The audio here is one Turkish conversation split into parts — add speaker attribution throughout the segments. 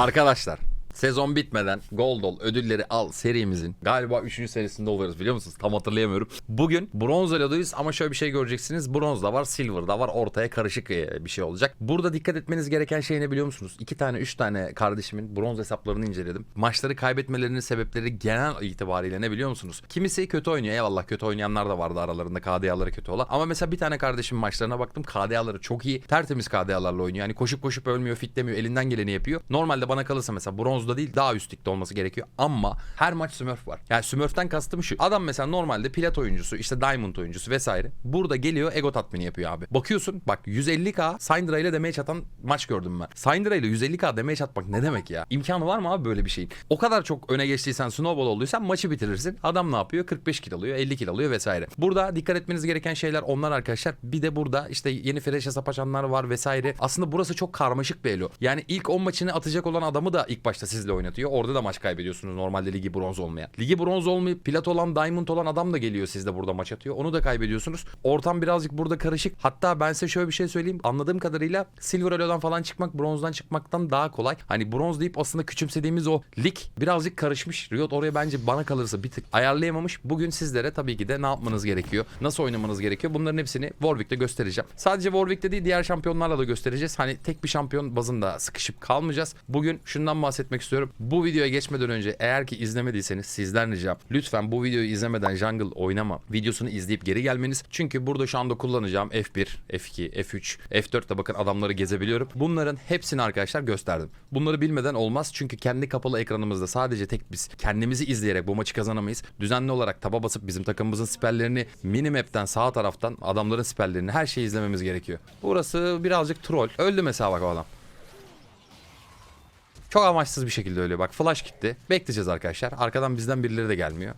Speaker 1: Arkadaşlar sezon bitmeden Goldol ödülleri al serimizin galiba 3. serisinde oluyoruz biliyor musunuz? Tam hatırlayamıyorum. Bugün bronz elodayız ama şöyle bir şey göreceksiniz. Bronz da var, silver da var. Ortaya karışık e, bir şey olacak. Burada dikkat etmeniz gereken şey ne biliyor musunuz? 2 tane 3 tane kardeşimin bronz hesaplarını inceledim. Maçları kaybetmelerinin sebepleri genel itibariyle ne biliyor musunuz? Kimisi kötü oynuyor. Eyvallah kötü oynayanlar da vardı aralarında KDA'ları kötü olan. Ama mesela bir tane kardeşimin maçlarına baktım. KDA'ları çok iyi. Tertemiz KDA'larla oynuyor. Yani koşup koşup ölmüyor, fitlemiyor. Elinden geleni yapıyor. Normalde bana kalırsa mesela bronzda değil daha üst ligde olması gerekiyor. Ama her maç Smurf var. Yani Smurf'ten kastım şu. Adam mesela normalde plat oyuncusu, işte Diamond oyuncusu vesaire. Burada geliyor ego tatmini yapıyor abi. Bakıyorsun bak 150k Syndra ile damage atan maç gördüm ben. Syndra ile 150k damage atmak ne demek ya? İmkanı var mı abi böyle bir şeyin? O kadar çok öne geçtiysen snowball olduysan maçı bitirirsin. Adam ne yapıyor? 45 kill alıyor, 50 kill alıyor vesaire. Burada dikkat etmeniz gereken şeyler onlar arkadaşlar. Bir de burada işte yeni fresh hesap var vesaire. Aslında burası çok karmaşık bir elo. Yani ilk 10 maçını atacak olan adamı da ilk başta sizle oynatıyor. Orada da maç kaybediyorsunuz normalde ligi bronz olmayan. Ligi bronz olmayıp plat olan diamond olan adam da geliyor sizde burada maç atıyor. Onu da kaybediyorsunuz. Ortam birazcık burada karışık. Hatta ben size şöyle bir şey söyleyeyim. Anladığım kadarıyla silver elo'dan falan çıkmak bronzdan çıkmaktan daha kolay. Hani bronz deyip aslında küçümsediğimiz o lig birazcık karışmış. Riot oraya bence bana kalırsa bir tık ayarlayamamış. Bugün sizlere tabii ki de ne yapmanız gerekiyor? Nasıl oynamanız gerekiyor? Bunların hepsini Warwick'te göstereceğim. Sadece Warwick'te değil diğer şampiyonlarla da göstereceğiz. Hani tek bir şampiyon bazında sıkışıp kalmayacağız. Bugün şundan bahsetmek istiyorum. Bu videoya geçmeden önce eğer ki izlemediyseniz sizden ricam lütfen bu videoyu izlemeden Jungle oynama videosunu izleyip geri gelmeniz. Çünkü burada şu anda kullanacağım F1, F2, F3, F4'te bakın adamları gezebiliyorum. Bunların hepsini arkadaşlar gösterdim. Bunları bilmeden olmaz çünkü kendi kapalı ekranımızda sadece tek biz kendimizi izleyerek bu maçı kazanamayız. Düzenli olarak taba basıp bizim takımımızın siperlerini minimap'ten sağ taraftan adamların siperlerini her şeyi izlememiz gerekiyor. Burası birazcık troll. Öldü mesela bak o adam. Çok amaçsız bir şekilde ölüyor. Bak flash gitti. Bekleyeceğiz arkadaşlar. Arkadan bizden birileri de gelmiyor.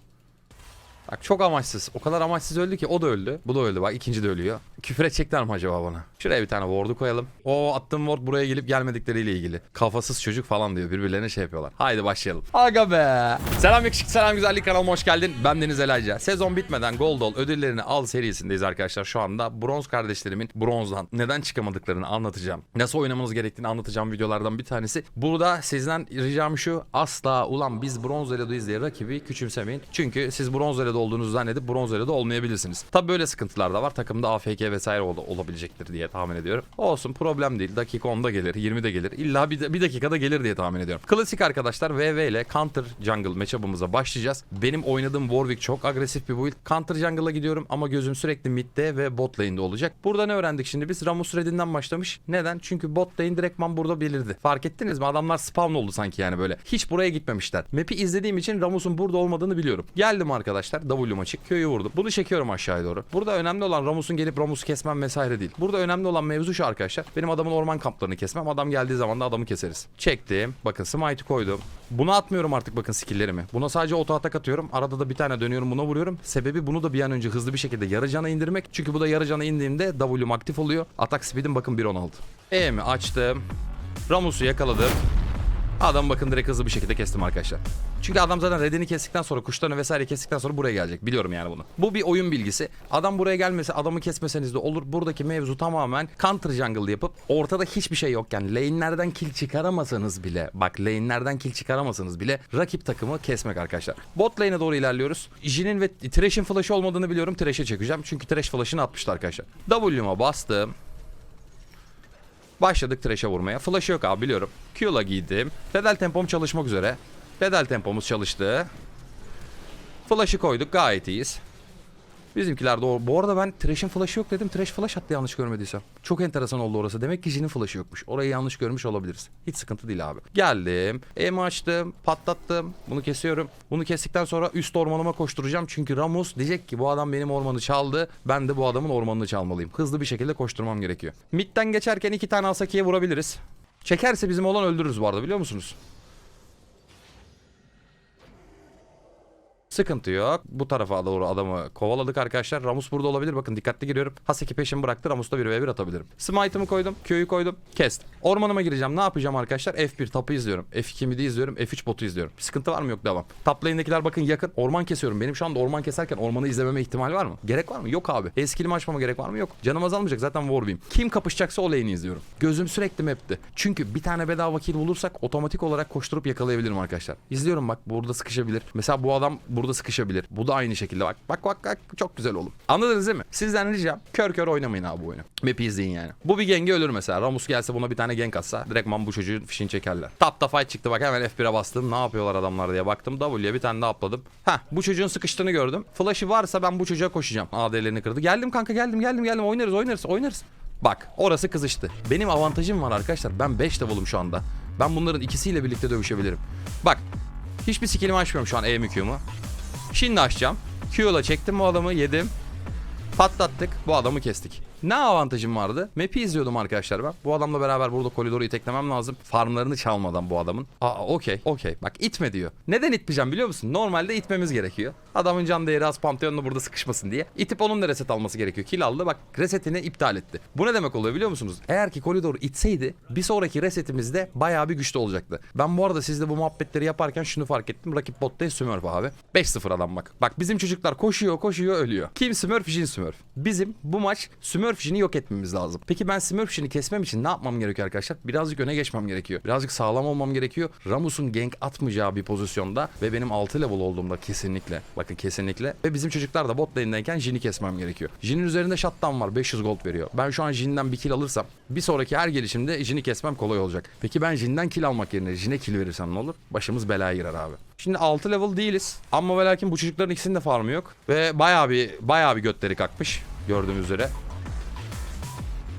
Speaker 1: Bak çok amaçsız. O kadar amaçsız öldü ki o da öldü. Bu da öldü bak ikinci de ölüyor. Küfür edecekler mi acaba bana? Şuraya bir tane ward'u koyalım. O attığım ward buraya gelip gelmedikleriyle ilgili. Kafasız çocuk falan diyor. Birbirlerine şey yapıyorlar. Haydi başlayalım. Aga be. Selam yakışıklı selam güzellik kanalıma hoş geldin. Ben Deniz Elayca. Sezon bitmeden Goldol ödüllerini al serisindeyiz arkadaşlar. Şu anda bronz kardeşlerimin bronzdan neden çıkamadıklarını anlatacağım. Nasıl oynamanız gerektiğini anlatacağım videolardan bir tanesi. Burada sizden ricam şu. Asla ulan biz bronz elo'dayız diye rakibi küçümsemeyin. Çünkü siz bronz elo'da olduğunuzu zannedip bronz elo'da olmayabilirsiniz. Tabi böyle sıkıntılar da var. Takımda AFK vesaire ol- olabilecektir diye tahmin ediyorum. Olsun problem değil. Dakika 10'da gelir, 20'de gelir. İlla bir, bir dakikada gelir diye tahmin ediyorum. Klasik arkadaşlar VV ile Counter Jungle matchup'ımıza başlayacağız. Benim oynadığım Warwick çok agresif bir build. Counter Jungle'a gidiyorum ama gözüm sürekli midde ve bot lane'de olacak. Burada ne öğrendik şimdi biz? Ramus Red'inden başlamış. Neden? Çünkü bot lane direktman burada belirdi. Fark ettiniz mi? Adamlar spawn oldu sanki yani böyle. Hiç buraya gitmemişler. Map'i izlediğim için Ramus'un burada olmadığını biliyorum. Geldim arkadaşlar. W'm açık. Köyü vurdum. Bunu çekiyorum aşağıya doğru. Burada önemli olan Ramus'un gelip Kesmem vesaire değil. Burada önemli olan mevzu şu arkadaşlar. Benim adamın orman kamplarını kesmem. Adam geldiği zaman da adamı keseriz. Çektim. Bakın smite'ı koydum. Buna atmıyorum artık bakın skill'lerimi. Buna sadece auto atak atıyorum. Arada da bir tane dönüyorum buna vuruyorum. Sebebi bunu da bir an önce hızlı bir şekilde yarı cana indirmek. Çünkü bu da yarı cana indiğimde W'm aktif oluyor. Atak speed'im bakın 1.16. E'mi açtım. Ramus'u yakaladım. Adam bakın direkt hızlı bir şekilde kestim arkadaşlar. Çünkü adam zaten redini kestikten sonra kuşlarını vesaire kestikten sonra buraya gelecek. Biliyorum yani bunu. Bu bir oyun bilgisi. Adam buraya gelmese adamı kesmeseniz de olur. Buradaki mevzu tamamen counter jungle yapıp ortada hiçbir şey yokken lane'lerden kill çıkaramasanız bile bak lane'lerden kill çıkaramasanız bile rakip takımı kesmek arkadaşlar. Bot lane'e doğru ilerliyoruz. Jin'in ve Thresh'in flash'ı olmadığını biliyorum. Thresh'e çekeceğim. Çünkü Thresh flash'ını atmıştı arkadaşlar. W'ma bastım. Başladık trash'e vurmaya. Flash yok abi biliyorum. Q'la giydim. Pedal tempom çalışmak üzere. Pedal tempomuz çalıştı. Flash'ı koyduk gayet iyiyiz. Bizimkiler de Bu arada ben Thresh'in flash'ı yok dedim. Thresh flash attı yanlış görmediysem. Çok enteresan oldu orası. Demek ki Jin'in flash'ı yokmuş. Orayı yanlış görmüş olabiliriz. Hiç sıkıntı değil abi. Geldim. Emi açtım. Patlattım. Bunu kesiyorum. Bunu kestikten sonra üst ormanıma koşturacağım. Çünkü Ramus diyecek ki bu adam benim ormanı çaldı. Ben de bu adamın ormanını çalmalıyım. Hızlı bir şekilde koşturmam gerekiyor. Mid'den geçerken iki tane Asaki'ye vurabiliriz. Çekerse bizim olan öldürürüz bu arada biliyor musunuz? Sıkıntı yok. Bu tarafa doğru adamı kovaladık arkadaşlar. Ramus burada olabilir. Bakın dikkatli giriyorum. Haseki peşimi bıraktı. Ramus'ta 1v1 atabilirim. Smite'ımı koydum. Q'yu koydum. Kestim. Ormanıma gireceğim. Ne yapacağım arkadaşlar? F1 tapı izliyorum. F2 midi izliyorum. F3 botu izliyorum. Sıkıntı var mı? Yok devam. Top bakın yakın. Orman kesiyorum. Benim şu anda orman keserken ormanı izlememe ihtimal var mı? Gerek var mı? Yok abi. Eskilimi açmama gerek var mı? Yok. Canım azalmayacak. Zaten Warbeam. Kim kapışacaksa o lane'i izliyorum. Gözüm sürekli map'te. Çünkü bir tane bedava kill bulursak otomatik olarak koşturup yakalayabilirim arkadaşlar. İzliyorum bak burada sıkışabilir. Mesela bu adam burada sıkışabilir. Bu da aynı şekilde bak. Bak bak bak çok güzel oğlum. Anladınız değil mi? Sizden ricam kör kör oynamayın abi bu oyunu. Map'i izleyin yani. Bu bir genge ölür mesela. Ramus gelse buna bir tane gank atsa direktman bu çocuğun fişini çekerler. Tapta fight çıktı bak hemen F1'e bastım. Ne yapıyorlar adamlar diye baktım. W'ye bir tane daha atladım. Heh bu çocuğun sıkıştığını gördüm. Flash'ı varsa ben bu çocuğa koşacağım. AD'lerini kırdı. Geldim kanka geldim geldim geldim. Oynarız oynarız oynarız. Bak orası kızıştı. Benim avantajım var arkadaşlar. Ben 5 level'ım şu anda. Ben bunların ikisiyle birlikte dövüşebilirim. Bak hiçbir skillimi açmıyorum şu an E mu? Şimdi açacağım. Q'la çektim bu adamı yedim. Patlattık. Bu adamı kestik. Ne avantajım vardı? Map'i izliyordum arkadaşlar ben. Bu adamla beraber burada koridoru iteklemem lazım. Farmlarını çalmadan bu adamın. Aa okey okey. Bak itme diyor. Neden itmeyeceğim biliyor musun? Normalde itmemiz gerekiyor. Adamın can değeri az Pantheon'la burada sıkışmasın diye. İtip onun da reset alması gerekiyor. Kill aldı bak resetini iptal etti. Bu ne demek oluyor biliyor musunuz? Eğer ki koridoru itseydi bir sonraki resetimizde bayağı bir güçlü olacaktı. Ben bu arada sizle bu muhabbetleri yaparken şunu fark ettim. Rakip botta Smurf abi. 5-0 adam bak. Bak bizim çocuklar koşuyor koşuyor ölüyor. Kim Smurf? Jin Smurf. Bizim bu maç Smurf Jin'i yok etmemiz lazım. Peki ben Smurf Jin'i kesmem için ne yapmam gerekiyor arkadaşlar? Birazcık öne geçmem gerekiyor. Birazcık sağlam olmam gerekiyor. Ramus'un gank atmayacağı bir pozisyonda ve benim 6 level olduğumda kesinlikle. Bakın kesinlikle. Ve bizim çocuklar da bot lane'deyken Jin'i kesmem gerekiyor. Jin'in üzerinde shutdown var. 500 gold veriyor. Ben şu an Jin'den bir kill alırsam bir sonraki her gelişimde Jin'i kesmem kolay olacak. Peki ben Jin'den kill almak yerine Jin'e kill verirsem ne olur? Başımız belaya girer abi. Şimdi 6 level değiliz. Ama ve lakin bu çocukların ikisinin de farmı yok. Ve bayağı bir bayağı bir götleri kalkmış. Gördüğünüz üzere.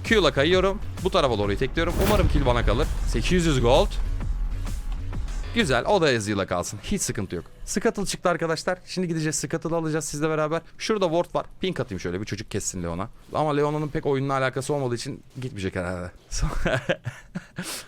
Speaker 1: Q'la kayıyorum. Bu tarafa doğru itekliyorum. Umarım kill bana kalır. 800 gold. Güzel. O da Ezreal'a kalsın. Hiç sıkıntı yok. Scuttle çıktı arkadaşlar. Şimdi gideceğiz Scuttle'ı alacağız sizle beraber. Şurada ward var. Pink atayım şöyle bir çocuk kessin Leon'a. Ama Leona'nın pek oyunla alakası olmadığı için gitmeyecek herhalde.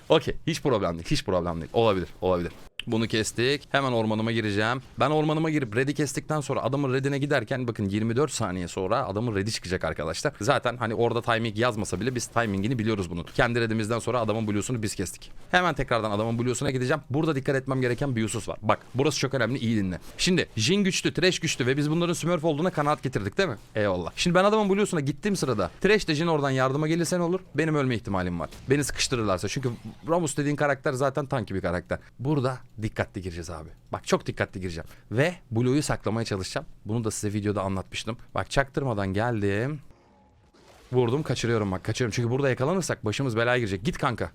Speaker 1: Okey. Hiç problem değil. Hiç problem değil. Olabilir. Olabilir. Bunu kestik. Hemen ormanıma gireceğim. Ben ormanıma girip red'i kestikten sonra adamın red'ine giderken bakın 24 saniye sonra adamın red'i çıkacak arkadaşlar. Zaten hani orada timing yazmasa bile biz timingini biliyoruz bunun. Kendi red'imizden sonra adamın blue'sunu biz kestik. Hemen tekrardan adamın blue'suna gideceğim. Burada dikkat etmem gereken bir husus var. Bak burası çok önemli iyi dinle. Şimdi Jin güçlü, Thresh güçlü ve biz bunların Smurf olduğuna kanaat getirdik değil mi? Eyvallah. Şimdi ben adamın blue'suna gittiğim sırada Thresh de Jin oradan yardıma gelirse ne olur? Benim ölme ihtimalim var. Beni sıkıştırırlarsa. Çünkü Ramus dediğin karakter zaten tanki bir karakter. Burada dikkatli gireceğiz abi. Bak çok dikkatli gireceğim. Ve Blue'yu saklamaya çalışacağım. Bunu da size videoda anlatmıştım. Bak çaktırmadan geldim. Vurdum kaçırıyorum bak kaçırıyorum. Çünkü burada yakalanırsak başımız belaya girecek. Git kanka.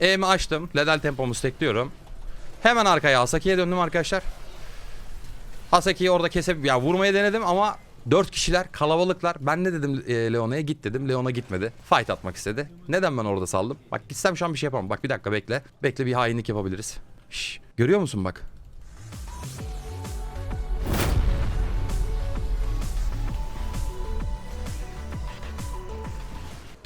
Speaker 1: E'mi açtım. Ledel tempomu stekliyorum. Hemen arkaya Asaki'ye döndüm arkadaşlar. Hasaki'yi orada kesip ya vurmaya denedim ama 4 kişiler kalabalıklar. Ben ne dedim e, Leona'ya git dedim. Leona gitmedi. Fight atmak istedi. Neden ben orada saldım? Bak gitsem şu an bir şey yapamam. Bak bir dakika bekle. Bekle bir hainlik yapabiliriz. Şş, görüyor musun bak?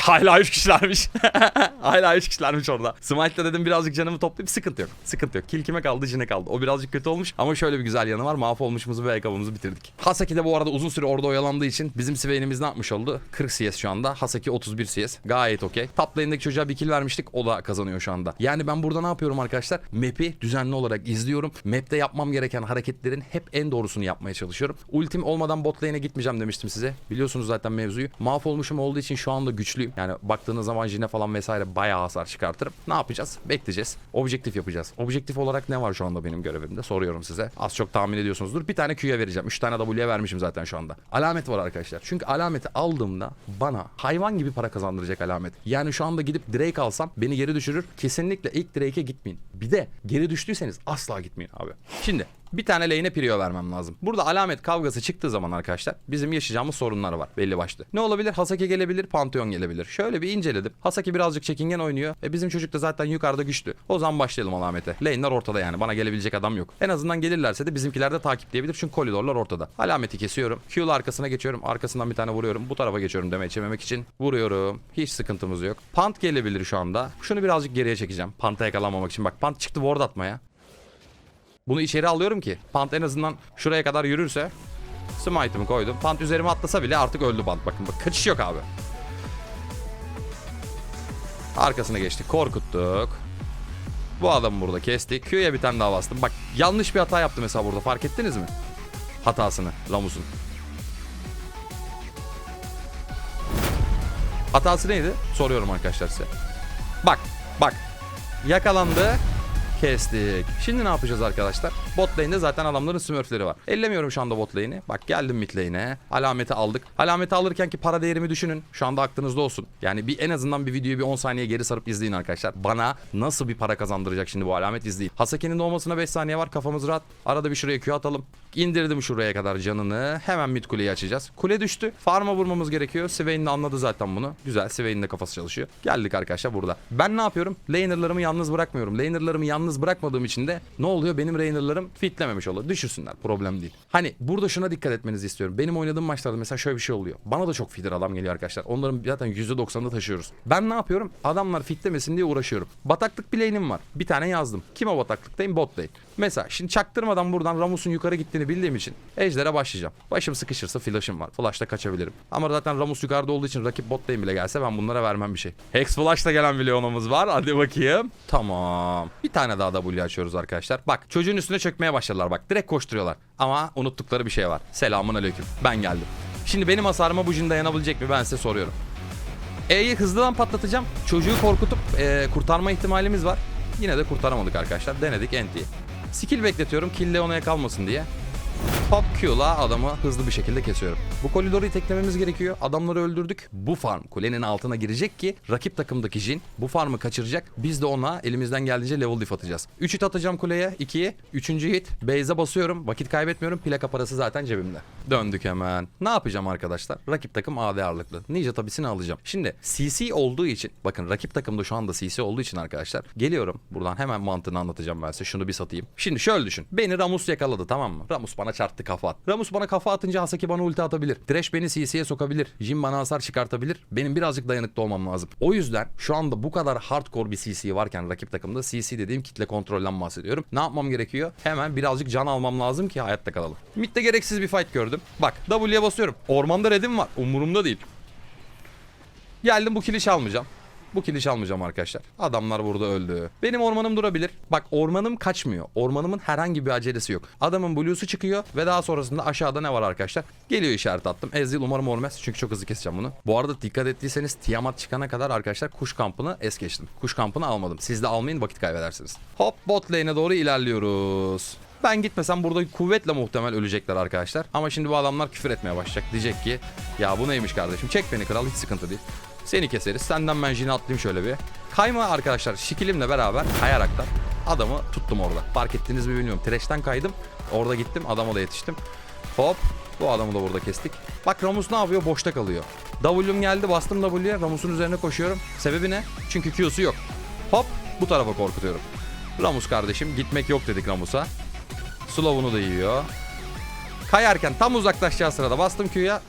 Speaker 1: Hala 3 kişilermiş. Hala 3 kişilermiş orada. Smite'la dedim birazcık canımı toplayıp sıkıntı yok. Sıkıntı yok. Kill kime kaldı Jine kaldı. O birazcık kötü olmuş ama şöyle bir güzel yanı var. Mahvolmuşumuzu ve ayakkabımızı bitirdik. Hasaki de bu arada uzun süre orada oyalandığı için bizim Swain'imiz ne yapmış oldu? 40 CS şu anda. Hasaki 31 CS. Gayet okey. Top lane'deki çocuğa bir kill vermiştik. O da kazanıyor şu anda. Yani ben burada ne yapıyorum arkadaşlar? Map'i düzenli olarak izliyorum. Map'te yapmam gereken hareketlerin hep en doğrusunu yapmaya çalışıyorum. Ultim olmadan bot lane'e gitmeyeceğim demiştim size. Biliyorsunuz zaten mevzuyu. Mahvolmuşum olduğu için şu anda güçlüyüm. Yani baktığınız zaman Jine falan vesaire bayağı hasar çıkartırım. Ne yapacağız? Bekleyeceğiz. Objektif yapacağız. Objektif olarak ne var şu anda benim görevimde? Soruyorum size. Az çok tahmin ediyorsunuzdur. Bir tane Q'ya vereceğim. 3 tane W'ye vermişim zaten şu anda. Alamet var arkadaşlar. Çünkü alameti aldığımda bana hayvan gibi para kazandıracak alamet. Yani şu anda gidip Drake alsam beni geri düşürür. Kesinlikle ilk Drake'e gitmeyin. Bir de geri düştüyseniz asla gitmeyin abi. Şimdi Bir tane lane'e prio vermem lazım. Burada alamet kavgası çıktığı zaman arkadaşlar bizim yaşayacağımız sorunlar var belli başlı. Ne olabilir? Hasaki gelebilir, Pantheon gelebilir. Şöyle bir inceledim. Hasaki birazcık çekingen oynuyor. E bizim çocuk da zaten yukarıda güçlü. O zaman başlayalım alamete. Lane'ler ortada yani. Bana gelebilecek adam yok. En azından gelirlerse de bizimkiler de takipleyebilir. Çünkü koridorlar ortada. Alameti kesiyorum. Q'lu arkasına geçiyorum. Arkasından bir tane vuruyorum. Bu tarafa geçiyorum deme içememek için. Vuruyorum. Hiç sıkıntımız yok. Pant gelebilir şu anda. Şunu birazcık geriye çekeceğim. Pant'a yakalanmamak için. Bak Pant çıktı ward atmaya. Bunu içeri alıyorum ki Pant en azından şuraya kadar yürürse Smite'ımı koydum. Pant üzerime atlasa bile artık öldü Pant. Bakın bak kaçış yok abi. Arkasına geçtik. Korkuttuk. Bu adamı burada kestik. Q'ya bir tane daha bastım. Bak yanlış bir hata yaptı mesela burada. Fark ettiniz mi? Hatasını. Ramus'un. Hatası neydi? Soruyorum arkadaşlar size. Bak. Bak. Yakalandı. Kestik. Şimdi ne yapacağız arkadaşlar? Bot lane'de zaten adamların smurfleri var. Ellemiyorum şu anda bot lane'i. Bak geldim mid lane'e. Alameti aldık. Alameti alırken ki para değerimi düşünün. Şu anda aklınızda olsun. Yani bir en azından bir videoyu bir 10 saniye geri sarıp izleyin arkadaşlar. Bana nasıl bir para kazandıracak şimdi bu alamet izleyin. Hasaki'nin doğmasına 5 saniye var. Kafamız rahat. Arada bir şuraya Q atalım. İndirdim şuraya kadar canını. Hemen mid kuleyi açacağız. Kule düştü. Farm'a vurmamız gerekiyor. Swain de anladı zaten bunu. Güzel. Swain'in de kafası çalışıyor. Geldik arkadaşlar burada. Ben ne yapıyorum? Laner'larımı yalnız bırakmıyorum. Laner'larımı yalnız bırakmadığım için de ne oluyor? Benim Fitlememiş oluyor. Düşürsünler. Problem değil. Hani burada şuna dikkat etmenizi istiyorum. Benim oynadığım maçlarda mesela şöyle bir şey oluyor. Bana da çok feeder adam geliyor arkadaşlar. Onların zaten %90'ını taşıyoruz. Ben ne yapıyorum? Adamlar fitlemesin diye uğraşıyorum. Bataklık lane'im var. Bir tane yazdım. Kim o bataklıktayım? Bot lane. Mesela şimdi çaktırmadan buradan Ramus'un yukarı gittiğini bildiğim için Ejder'e başlayacağım. Başım sıkışırsa flash'ım var. Flash'ta kaçabilirim. Ama zaten Ramus yukarıda olduğu için rakip bot bile gelse ben bunlara vermem bir şey. Hex Flash'ta gelen bir Leon'umuz var. Hadi bakayım. Tamam. Bir tane daha W açıyoruz arkadaşlar. Bak çocuğun üstüne çökmeye başladılar bak. Direkt koşturuyorlar. Ama unuttukları bir şey var. Selamun aleyküm. Ben geldim. Şimdi benim hasarıma bu jin dayanabilecek mi ben size soruyorum. E'yi hızlıdan patlatacağım. Çocuğu korkutup e, kurtarma ihtimalimiz var. Yine de kurtaramadık arkadaşlar. Denedik entiyi. Skill bekletiyorum. Kill Leona'ya kalmasın diye. Pop Q'la adamı hızlı bir şekilde kesiyorum. Bu koridoru teklememiz gerekiyor. Adamları öldürdük. Bu farm kulenin altına girecek ki rakip takımdaki Jin bu farmı kaçıracak. Biz de ona elimizden geldiğince level diff atacağız. 3 hit atacağım kuleye. 2'ye. 3. hit. Base'e basıyorum. Vakit kaybetmiyorum. Plaka parası zaten cebimde. Döndük hemen. Ne yapacağım arkadaşlar? Rakip takım AD ağırlıklı. Ninja tabisini alacağım. Şimdi CC olduğu için bakın rakip takımda şu anda CC olduğu için arkadaşlar geliyorum. Buradan hemen mantığını anlatacağım ben size. Şunu bir satayım. Şimdi şöyle düşün. Beni Ramus yakaladı tamam mı? Ramus bana çarptı kafa at. Ramus bana kafa atınca Hasaki bana ulti atabilir. Thresh beni CC'ye sokabilir. Jin bana hasar çıkartabilir. Benim birazcık dayanıklı olmam lazım. O yüzden şu anda bu kadar hardcore bir CC varken rakip takımda CC dediğim kitle kontrolden bahsediyorum. Ne yapmam gerekiyor? Hemen birazcık can almam lazım ki hayatta kalalım. Mid'de gereksiz bir fight gördüm. Bak W'ye basıyorum. Ormanda redim var. Umurumda değil. Geldim bu kili almayacağım. Bu kili almayacağım arkadaşlar. Adamlar burada öldü. Benim ormanım durabilir. Bak ormanım kaçmıyor. Ormanımın herhangi bir acelesi yok. Adamın blue'su çıkıyor ve daha sonrasında aşağıda ne var arkadaşlar? Geliyor işaret attım. Ezreal umarım olmaz çünkü çok hızlı keseceğim bunu. Bu arada dikkat ettiyseniz Tiamat çıkana kadar arkadaşlar kuş kampını es geçtim. Kuş kampını almadım. Siz de almayın vakit kaybedersiniz. Hop bot lane'e doğru ilerliyoruz. Ben gitmesem burada kuvvetle muhtemel ölecekler arkadaşlar. Ama şimdi bu adamlar küfür etmeye başlayacak. Diyecek ki ya bu neymiş kardeşim çek beni kral hiç sıkıntı değil. Seni keseriz. Senden ben jini atlayayım şöyle bir. Kayma arkadaşlar şikilimle beraber kayaraktan adamı tuttum orada. Fark ettiniz mi bilmiyorum. Trash'ten kaydım. Orada gittim adama da yetiştim. Hop bu adamı da burada kestik. Bak Ramus ne yapıyor? Boşta kalıyor. W'm geldi bastım W'ye. Ramus'un üzerine koşuyorum. Sebebi ne? Çünkü Q'su yok. Hop bu tarafa korkutuyorum. Ramus kardeşim gitmek yok dedik Ramus'a. Slow'unu da yiyor. Kayarken tam uzaklaşacağı sırada bastım Q'ya.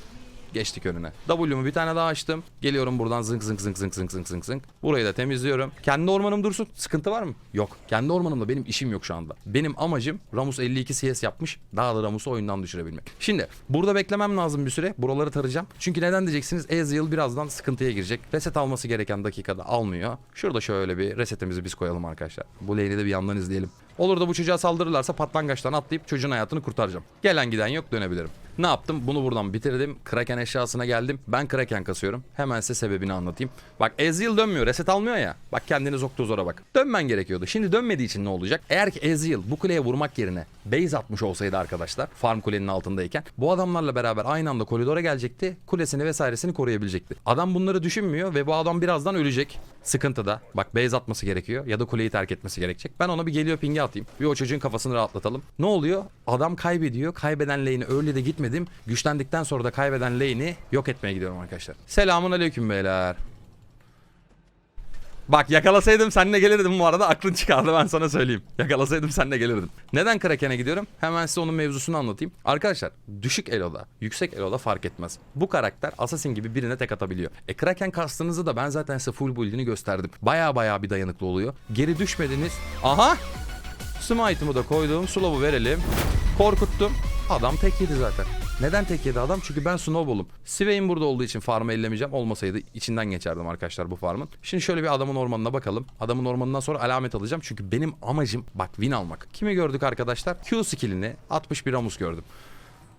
Speaker 1: Geçtik önüne. W'mu bir tane daha açtım. Geliyorum buradan zınk zınk zınk zınk zınk zınk zınk zınk. Burayı da temizliyorum. Kendi ormanım dursun. Sıkıntı var mı? Yok. Kendi ormanımda benim işim yok şu anda. Benim amacım Ramus 52 CS yapmış. Daha da Ramus'u oyundan düşürebilmek. Şimdi burada beklemem lazım bir süre. Buraları tarayacağım. Çünkü neden diyeceksiniz? Ezreal birazdan sıkıntıya girecek. Reset alması gereken dakikada almıyor. Şurada şöyle bir resetimizi biz koyalım arkadaşlar. Bu lane'i de bir yandan izleyelim. Olur da bu çocuğa saldırırlarsa patlangaçtan atlayıp çocuğun hayatını kurtaracağım. Gelen giden yok dönebilirim. Ne yaptım? Bunu buradan bitirdim. Kraken eşyasına geldim. Ben Kraken kasıyorum. Hemen size sebebini anlatayım. Bak Ezreal dönmüyor. Reset almıyor ya. Bak kendiniz Octozor'a bak. Dönmen gerekiyordu. Şimdi dönmediği için ne olacak? Eğer ki Ezreal bu kuleye vurmak yerine base atmış olsaydı arkadaşlar. Farm kulenin altındayken. Bu adamlarla beraber aynı anda koridora gelecekti. Kulesini vesairesini koruyabilecekti. Adam bunları düşünmüyor ve bu adam birazdan ölecek. Sıkıntıda. Bak base atması gerekiyor ya da kuleyi terk etmesi gerekecek. Ben ona bir geliyor pingi atayım. Bir o çocuğun kafasını rahatlatalım. Ne oluyor? Adam kaybediyor. Kaybeden lane'i öyle de gitmedim. Güçlendikten sonra da kaybeden lane'i yok etmeye gidiyorum arkadaşlar. Selamun aleyküm beyler. Bak yakalasaydım seninle gelirdim bu arada aklın çıkardı ben sana söyleyeyim. Yakalasaydım seninle gelirdim. Neden Kraken'e gidiyorum? Hemen size onun mevzusunu anlatayım. Arkadaşlar düşük eloda, yüksek eloda fark etmez. Bu karakter Assassin gibi birine tek atabiliyor. E Kraken kastınızı da ben zaten size full build'ini gösterdim. Baya baya bir dayanıklı oluyor. Geri düşmediniz. Aha! Smite'ımı da koydum. Slow'u verelim. Korkuttum. Adam tek yedi zaten. Neden tek yedi adam? Çünkü ben Snowball'um. Swain burada olduğu için farmı ellemeyeceğim. Olmasaydı içinden geçerdim arkadaşlar bu farmın. Şimdi şöyle bir adamın ormanına bakalım. Adamın ormanından sonra alamet alacağım. Çünkü benim amacım bak win almak. Kimi gördük arkadaşlar? Q skillini 61 Ramus gördüm.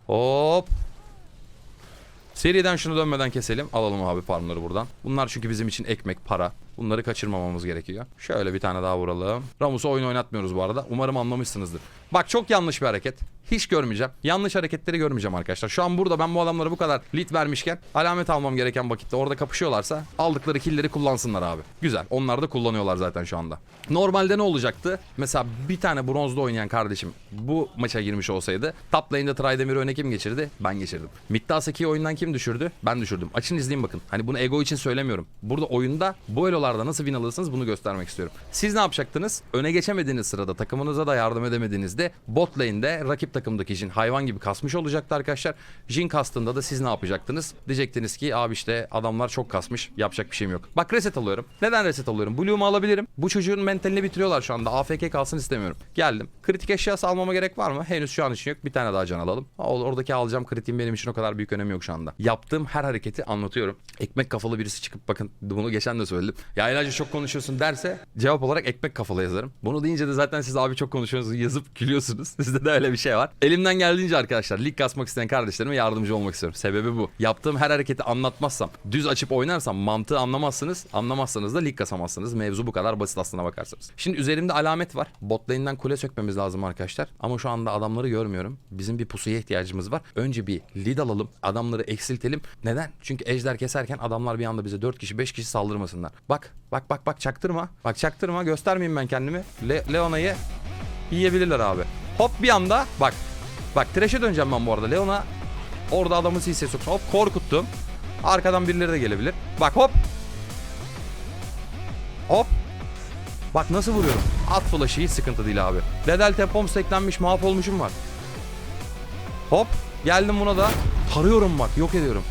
Speaker 1: Hop. Seriden şunu dönmeden keselim. Alalım abi farmları buradan. Bunlar çünkü bizim için ekmek, para. Bunları kaçırmamamız gerekiyor. Şöyle bir tane daha vuralım. Ramus'u oyun oynatmıyoruz bu arada. Umarım anlamışsınızdır. Bak çok yanlış bir hareket. Hiç görmeyeceğim. Yanlış hareketleri görmeyeceğim arkadaşlar. Şu an burada ben bu adamlara bu kadar lead vermişken alamet almam gereken vakitte orada kapışıyorlarsa aldıkları killleri kullansınlar abi. Güzel. Onlar da kullanıyorlar zaten şu anda. Normalde ne olacaktı? Mesela bir tane bronzda oynayan kardeşim bu maça girmiş olsaydı top lane'de Trydemir'i öne kim geçirdi? Ben geçirdim. Mid'de Asaki'yi oyundan kim düşürdü? Ben düşürdüm. Açın izleyin bakın. Hani bunu ego için söylemiyorum. Burada oyunda bu elolarda nasıl win alırsınız bunu göstermek istiyorum. Siz ne yapacaktınız? Öne geçemediğiniz sırada takımınıza da yardım edemediğinizde bot lane'de rakip takımdaki Jin hayvan gibi kasmış olacaktı arkadaşlar. Jin kastığında da siz ne yapacaktınız? Diyecektiniz ki abi işte adamlar çok kasmış. Yapacak bir şeyim yok. Bak reset alıyorum. Neden reset alıyorum? Blue'umu alabilirim. Bu çocuğun mentalini bitiriyorlar şu anda. AFK kalsın istemiyorum. Geldim. Kritik eşyası almama gerek var mı? Henüz şu an için yok. Bir tane daha can alalım. Oradaki alacağım kritiğin benim için o kadar büyük önemi yok şu anda. Yaptığım her hareketi anlatıyorum. Ekmek kafalı birisi çıkıp bakın bunu geçen de söyledim. Ya İlacı çok konuşuyorsun derse cevap olarak ekmek kafalı yazarım. Bunu deyince de zaten siz abi çok konuşuyorsunuz yazıp gülüyorsunuz. Sizde de öyle bir şey var. Elimden geldiğince arkadaşlar lig kasmak isteyen kardeşlerime yardımcı olmak istiyorum. Sebebi bu. Yaptığım her hareketi anlatmazsam, düz açıp oynarsam mantığı anlamazsınız. Anlamazsanız da lig kasamazsınız. Mevzu bu kadar basit aslına bakarsanız. Şimdi üzerimde alamet var. Bot kule sökmemiz lazım arkadaşlar. Ama şu anda adamları görmüyorum. Bizim bir pusuya ihtiyacımız var. Önce bir lead alalım. Adamları eksiltelim. Neden? Çünkü ejder keserken adamlar bir anda bize 4 kişi 5 kişi saldırmasınlar. Bak bak bak bak çaktırma. Bak çaktırma göstermeyeyim ben kendimi. Le Leona'yı yiyebilirler abi. Hop bir anda bak. Bak trash'e döneceğim ben bu arada. Leona orada adamı CC soksun. Hop korkuttum. Arkadan birileri de gelebilir. Bak hop. Hop. Bak nasıl vuruyorum. At flash'ı hiç sıkıntı değil abi. Dedel tepom steklenmiş mahvolmuşum var. Hop. Geldim buna da. Tarıyorum bak yok ediyorum.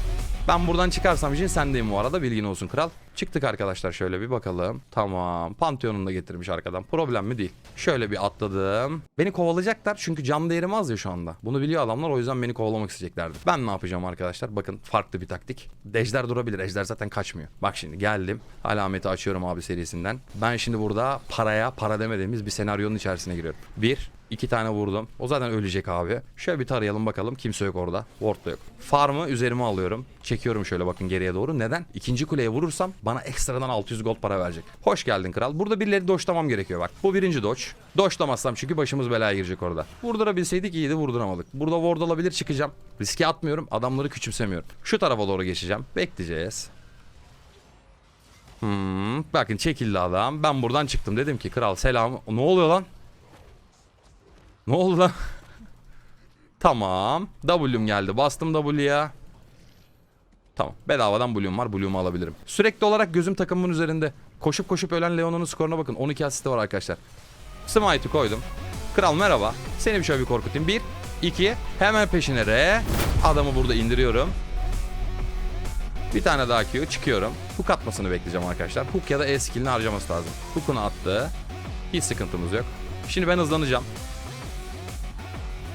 Speaker 1: Ben buradan çıkarsam için sendeyim bu arada bilgin olsun kral. Çıktık arkadaşlar şöyle bir bakalım. Tamam. Pantheon'unu da getirmiş arkadan. Problem mi değil. Şöyle bir atladım. Beni kovalayacaklar çünkü cam değerim az ya şu anda. Bunu biliyor adamlar o yüzden beni kovalamak isteyeceklerdi. Ben ne yapacağım arkadaşlar? Bakın farklı bir taktik. Ejder durabilir. Ejder zaten kaçmıyor. Bak şimdi geldim. Alameti açıyorum abi serisinden. Ben şimdi burada paraya para demediğimiz bir senaryonun içerisine giriyorum. Bir, İki tane vurdum. O zaten ölecek abi. Şöyle bir tarayalım bakalım. Kimse yok orada. Ward da yok. Farmı üzerime alıyorum. Çekiyorum şöyle bakın geriye doğru. Neden? İkinci kuleye vurursam bana ekstradan 600 gold para verecek. Hoş geldin kral. Burada birileri doşlamam gerekiyor bak. Bu birinci doç. Doşlamazsam çünkü başımız belaya girecek orada. Vurdurabilseydik iyiydi vurduramadık. Burada ward alabilir çıkacağım. Riske atmıyorum. Adamları küçümsemiyorum. Şu tarafa doğru geçeceğim. Bekleyeceğiz. Hmm, bakın çekildi adam. Ben buradan çıktım. Dedim ki kral selam. Ne oluyor lan? Ne oldu lan? tamam. W'm geldi. Bastım W'ya. Tamam. Bedavadan Blue'um var. Blue'umu alabilirim. Sürekli olarak gözüm takımımın üzerinde. Koşup koşup ölen Leon'un skoruna bakın. 12 asisti var arkadaşlar. Smite'ı koydum. Kral merhaba. Seni bir şöyle bir korkutayım. 1, 2, hemen peşine R. Adamı burada indiriyorum. Bir tane daha Q çıkıyorum. Hook atmasını bekleyeceğim arkadaşlar. Hook ya da E skillini harcaması lazım. Hook'unu attı. Hiç sıkıntımız yok. Şimdi ben hızlanacağım.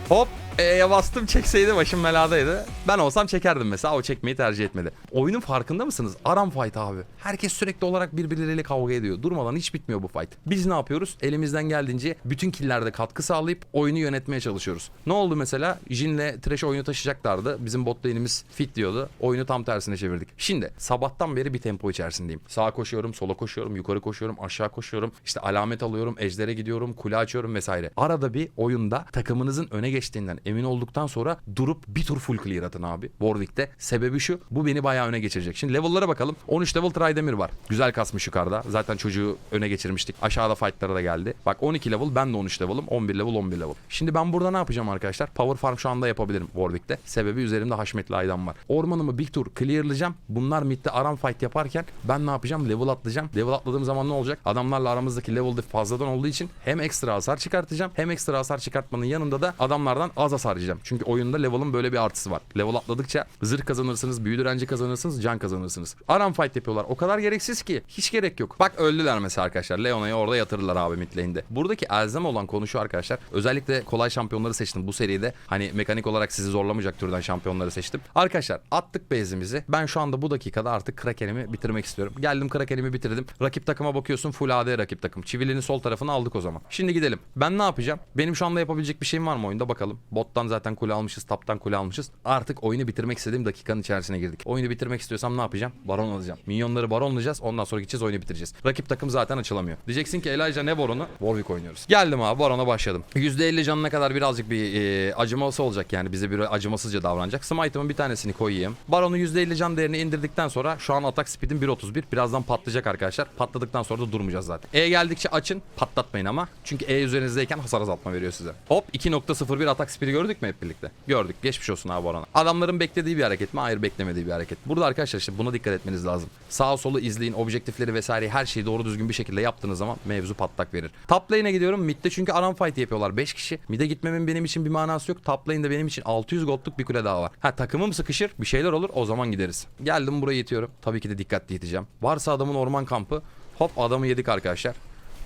Speaker 1: Hop E'ye bastım çekseydi başım beladaydı. Ben olsam çekerdim mesela o çekmeyi tercih etmedi. Oyunun farkında mısınız? Aram fight abi. Herkes sürekli olarak birbirleriyle kavga ediyor. Durmadan hiç bitmiyor bu fight. Biz ne yapıyoruz? Elimizden geldiğince bütün killerde katkı sağlayıp oyunu yönetmeye çalışıyoruz. Ne oldu mesela? Jin'le Trash oyunu taşıyacaklardı. Bizim bot lane'imiz fit diyordu. Oyunu tam tersine çevirdik. Şimdi sabahtan beri bir tempo içerisindeyim. Sağa koşuyorum, sola koşuyorum, yukarı koşuyorum, aşağı koşuyorum. İşte alamet alıyorum, ejdere gidiyorum, kule açıyorum vesaire. Arada bir oyunda takımınızın öne geçtiğinden emin olduktan sonra durup bir tur full clear atın abi. Warwick'te. Sebebi şu. Bu beni bayağı öne geçirecek. Şimdi level'lara bakalım. 13 level Tridemir var. Güzel kasmış yukarıda. Zaten çocuğu öne geçirmiştik. Aşağıda fight'lara da geldi. Bak 12 level ben de 13 level'ım. 11 level 11 level. Şimdi ben burada ne yapacağım arkadaşlar? Power farm şu anda yapabilirim Warwick'te. Sebebi üzerimde haşmetli aydan var. Ormanımı bir tur clearlayacağım. Bunlar midde aram fight yaparken ben ne yapacağım? Level atlayacağım. Level atladığım zaman ne olacak? Adamlarla aramızdaki level fazladan olduğu için hem ekstra hasar çıkartacağım hem ekstra hasar çıkartmanın yanında da adamlardan az hasar yiyeceğim. Çünkü oyunda level'ın böyle bir artısı var. Level atladıkça zırh kazanırsınız, büyü direnci kazanırsınız, can kazanırsınız. Aram fight yapıyorlar. O kadar gereksiz ki. Hiç gerek yok. Bak öldüler mesela arkadaşlar. Leona'yı orada yatırırlar abi mid. Buradaki elzem olan konu şu arkadaşlar. Özellikle kolay şampiyonları seçtim bu seride. Hani mekanik olarak sizi zorlamayacak türden şampiyonları seçtim. Arkadaşlar attık base'imizi. Ben şu anda bu dakikada artık Kraken'imi bitirmek istiyorum. Geldim Kraken'imi bitirdim. Rakip takıma bakıyorsun full AD rakip takım. Çivilinin sol tarafını aldık o zaman. Şimdi gidelim. Ben ne yapacağım? Benim şu anda yapabilecek bir şeyim var mı oyunda bakalım. Bottan zaten kule almışız, taptan kule almışız. Artık oyunu bitirmek istediğim dakikanın içerisine girdik. Oyunu bitirmek istiyorsam ne yapacağım? Baron alacağım. Minyonları baronlayacağız. Ondan sonra gideceğiz oyunu bitireceğiz. Rakip takım zaten açılamıyor. Diyeceksin ki Elijah ne baronu? Warwick oynuyoruz. Geldim abi barona başladım. %50 canına kadar birazcık bir e, acıması olacak yani. Bize bir acımasızca davranacak. Smite'ımın bir tanesini koyayım. Baronu %50 can değerini indirdikten sonra şu an atak speed'im 1.31. Birazdan patlayacak arkadaşlar. Patladıktan sonra da durmayacağız zaten. E geldikçe açın. Patlatmayın ama. Çünkü E üzerinizdeyken hasar azaltma veriyor size. Hop 2.01 atak speed'i gördük mü hep birlikte? Gördük. Geçmiş olsun abi Baron'a. Adamların beklediği bir hareket mi? Hayır beklemediği bir hareket. Burada arkadaşlar işte buna dikkat etmeniz lazım. Sağa solu izleyin. Objektifleri vesaire her şeyi doğru düzgün bir şekilde yaptığınız zaman mevzu patlak verir. Top lane'e gidiyorum. Mid'de çünkü aram fight yapıyorlar. 5 kişi. Mid'e gitmemin benim için bir manası yok. Top lane'de benim için 600 gold'luk bir kule daha var. Ha takımım sıkışır. Bir şeyler olur. O zaman gideriz. Geldim buraya yetiyorum. Tabii ki de dikkatli yeteceğim. Varsa adamın orman kampı. Hop adamı yedik arkadaşlar.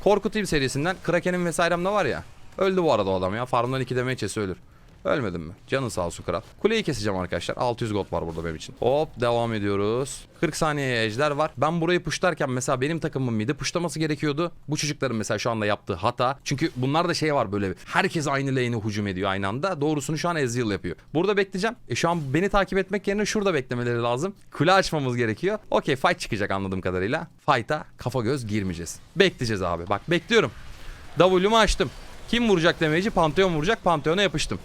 Speaker 1: Korkutayım serisinden. Kraken'in vesairem de var ya. Öldü bu arada o adam ya. Farmdan 2 demeye ölür. Ölmedim mi? Canın sağ olsun kral. Kuleyi keseceğim arkadaşlar. 600 gold var burada benim için. Hop devam ediyoruz. 40 saniyeye ejder var. Ben burayı puşlarken mesela benim takımımın midi puşlaması gerekiyordu. Bu çocukların mesela şu anda yaptığı hata. Çünkü bunlar da şey var böyle. Herkes aynı lane'e hücum ediyor aynı anda. Doğrusunu şu an Ezreal yapıyor. Burada bekleyeceğim. E şu an beni takip etmek yerine şurada beklemeleri lazım. Kule açmamız gerekiyor. Okey fight çıkacak anladığım kadarıyla. Fight'a kafa göz girmeyeceğiz. Bekleyeceğiz abi. Bak bekliyorum. W'mu açtım. Kim vuracak demeyici? Pantheon vuracak. Pantheon'a yapıştım.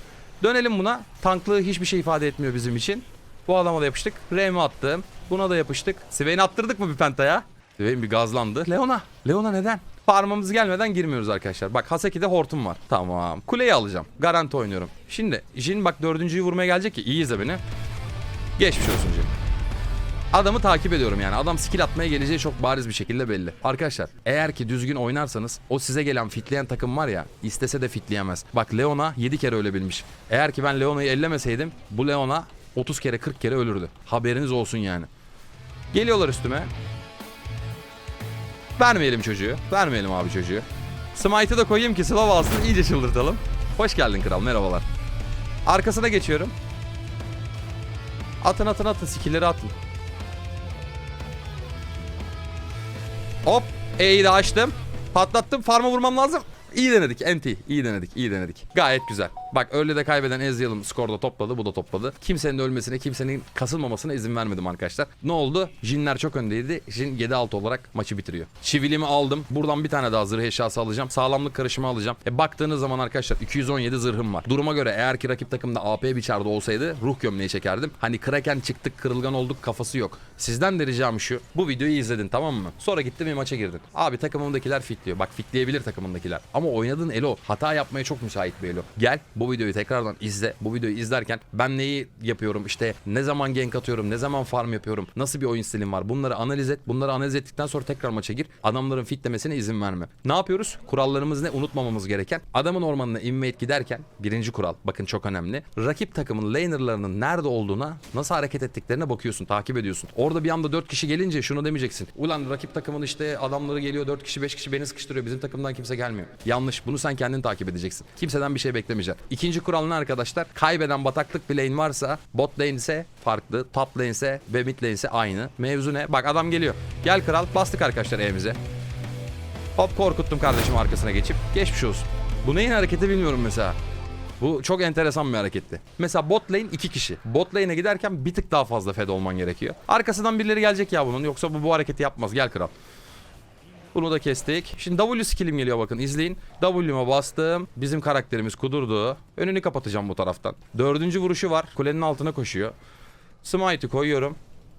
Speaker 1: Dönelim buna. Tanklığı hiçbir şey ifade etmiyor bizim için. Bu adama da yapıştık. R'mi attım. Buna da yapıştık. Swain attırdık mı bir pentaya? Swain bir gazlandı. Leona. Leona neden? Farmımız gelmeden girmiyoruz arkadaşlar. Bak Haseki'de hortum var. Tamam. Kuleyi alacağım. Garanti oynuyorum. Şimdi Jin bak dördüncüyü vurmaya gelecek ki. İyi izle beni. Geçmiş olsun Jin. Adamı takip ediyorum yani. Adam skill atmaya geleceği çok bariz bir şekilde belli. Arkadaşlar eğer ki düzgün oynarsanız o size gelen fitleyen takım var ya istese de fitleyemez. Bak Leona 7 kere ölebilmiş. Eğer ki ben Leona'yı ellemeseydim bu Leona 30 kere 40 kere ölürdü. Haberiniz olsun yani. Geliyorlar üstüme. Vermeyelim çocuğu. Vermeyelim abi çocuğu. Smite'ı da koyayım ki slow alsın iyice çıldırtalım. Hoş geldin kral merhabalar. Arkasına geçiyorum. Atın atın atın skill'leri atın. Hop. E'yi de açtım. Patlattım. Farm'a vurmam lazım. İyi denedik. NT. iyi denedik. iyi denedik. Gayet güzel. Bak öyle de kaybeden Ezreal'ım skorda topladı. Bu da topladı. Kimsenin ölmesine, kimsenin kasılmamasına izin vermedim arkadaşlar. Ne oldu? Jinler çok öndeydi. Jin 7-6 olarak maçı bitiriyor. Çivilimi aldım. Buradan bir tane daha zırh eşyası alacağım. Sağlamlık karışımı alacağım. E baktığınız zaman arkadaşlar 217 zırhım var. Duruma göre eğer ki rakip takımda AP bir çarda olsaydı ruh gömleği çekerdim. Hani Kraken çıktık, kırılgan olduk kafası yok. Sizden de ricam şu. Bu videoyu izledin tamam mı? Sonra gittin bir maça girdin. Abi takımımdakiler fitliyor. Bak fitleyebilir takımındakiler. Ama oynadığın elo hata yapmaya çok müsait bir elo. Gel bu videoyu tekrardan izle. Bu videoyu izlerken ben neyi yapıyorum işte ne zaman gank atıyorum, ne zaman farm yapıyorum, nasıl bir oyun stilim var bunları analiz et. Bunları analiz ettikten sonra tekrar maça gir. Adamların fitlemesine izin verme. Ne yapıyoruz? Kurallarımız ne? Unutmamamız gereken. Adamın ormanına invade giderken birinci kural bakın çok önemli. Rakip takımın lanerlarının nerede olduğuna nasıl hareket ettiklerine bakıyorsun, takip ediyorsun. Orada bir anda 4 kişi gelince şunu demeyeceksin. Ulan rakip takımın işte adamları geliyor 4 kişi 5 kişi beni sıkıştırıyor. Bizim takımdan kimse gelmiyor. Yanlış. Bunu sen kendin takip edeceksin. Kimseden bir şey beklemeyeceksin. İkinci kural ne arkadaşlar? Kaybeden bataklık bir lane varsa bot lane ise farklı. Top lane ise ve mid lane ise aynı. Mevzu ne? Bak adam geliyor. Gel kral. Bastık arkadaşlar evimize. Hop korkuttum kardeşim arkasına geçip. Geçmiş olsun. Bu neyin hareketi bilmiyorum mesela. Bu çok enteresan bir hareketti. Mesela bot lane iki kişi. Bot lane'e giderken bir tık daha fazla fed olman gerekiyor. Arkasından birileri gelecek ya bunun. Yoksa bu bu hareketi yapmaz. Gel kral. Bunu da kestik. Şimdi W skillim geliyor bakın izleyin. W'ma bastım. Bizim karakterimiz kudurdu. Önünü kapatacağım bu taraftan. Dördüncü vuruşu var. Kulenin altına koşuyor. Smite'ı koyuyorum.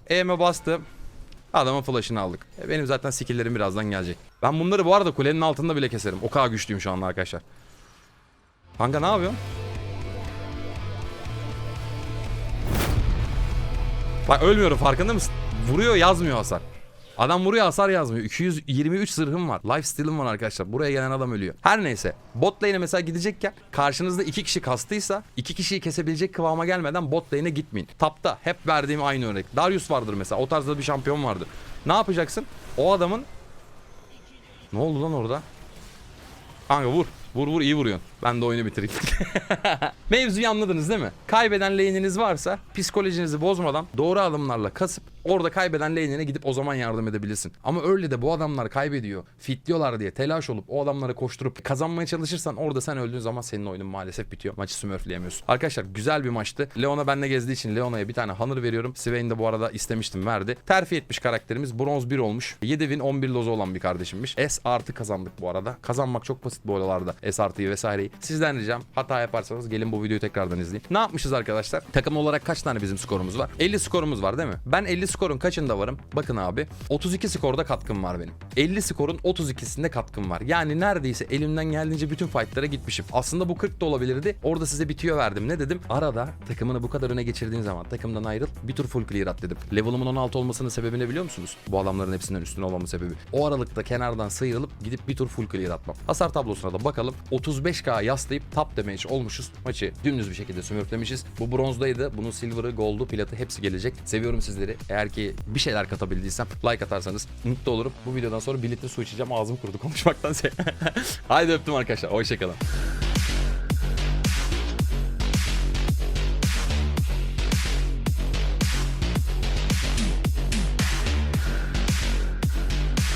Speaker 1: E'me bastım. Adamın flash'ını aldık. E, Benim zaten skill'lerim birazdan gelecek. Ben bunları bu arada kulenin altında bile keserim. O kadar güçlüyüm şu anda arkadaşlar. Kanka ne yapıyorsun? Bak ölmüyorum farkında mısın? Vuruyor yazmıyor hasar. Adam vuruyor hasar yazmıyor. 223 zırhım var. Life steal'ım var arkadaşlar. Buraya gelen adam ölüyor. Her neyse. Bot lane'e mesela gidecekken karşınızda iki kişi kastıysa iki kişiyi kesebilecek kıvama gelmeden bot lane'e gitmeyin. Tapta hep verdiğim aynı örnek. Darius vardır mesela. O tarzda bir şampiyon vardır. Ne yapacaksın? O adamın ne oldu lan orada? Kanka vur. Vur vur iyi vuruyorsun. Ben de oyunu bitireyim. Mevzuyu anladınız değil mi? Kaybeden lane'iniz varsa psikolojinizi bozmadan doğru adımlarla kasıp orada kaybeden lane'ine gidip o zaman yardım edebilirsin. Ama öyle de bu adamlar kaybediyor. Fitliyorlar diye telaş olup o adamları koşturup kazanmaya çalışırsan orada sen öldüğün zaman senin oyunun maalesef bitiyor. Maçı smurfleyemiyorsun. Arkadaşlar güzel bir maçtı. Leona benle gezdiği için Leona'ya bir tane Hunter veriyorum. Swain de bu arada istemiştim verdi. Terfi etmiş karakterimiz bronz 1 olmuş. 7 win 11 lozu olan bir kardeşimmiş. S artı kazandık bu arada. Kazanmak çok basit bu oralarda. S artıyı vesaireyi. Sizden ricam hata yaparsanız gelin bu videoyu tekrardan izleyin. Ne yapmışız arkadaşlar? Takım olarak kaç tane bizim skorumuz var? 50 skorumuz var değil mi? Ben 50 skorun kaçında varım? Bakın abi 32 skorda katkım var benim. 50 skorun 32'sinde katkım var. Yani neredeyse elimden geldiğince bütün fightlara gitmişim. Aslında bu 40 da olabilirdi. Orada size bitiyor verdim. Ne dedim? Arada takımını bu kadar öne geçirdiğin zaman takımdan ayrıl bir tur full clear at dedim. Level'ımın 16 olmasının sebebi ne biliyor musunuz? Bu adamların hepsinden üstüne olmamın sebebi. O aralıkta kenardan sıyrılıp gidip bir tur full clear atmam. Hasar tablosuna da bakalım. 35k yaslayıp top damage olmuşuz. Maçı dümdüz bir şekilde sümürflemişiz. Bu bronzdaydı. Bunun silver'ı, gold'u, platı hepsi gelecek. Seviyorum sizleri. Eğer ki bir şeyler katabildiysem like atarsanız mutlu olurum. Bu videodan sonra bir litre su içeceğim. Ağzım kurudu konuşmaktan. Haydi öptüm arkadaşlar. Hoşçakalın.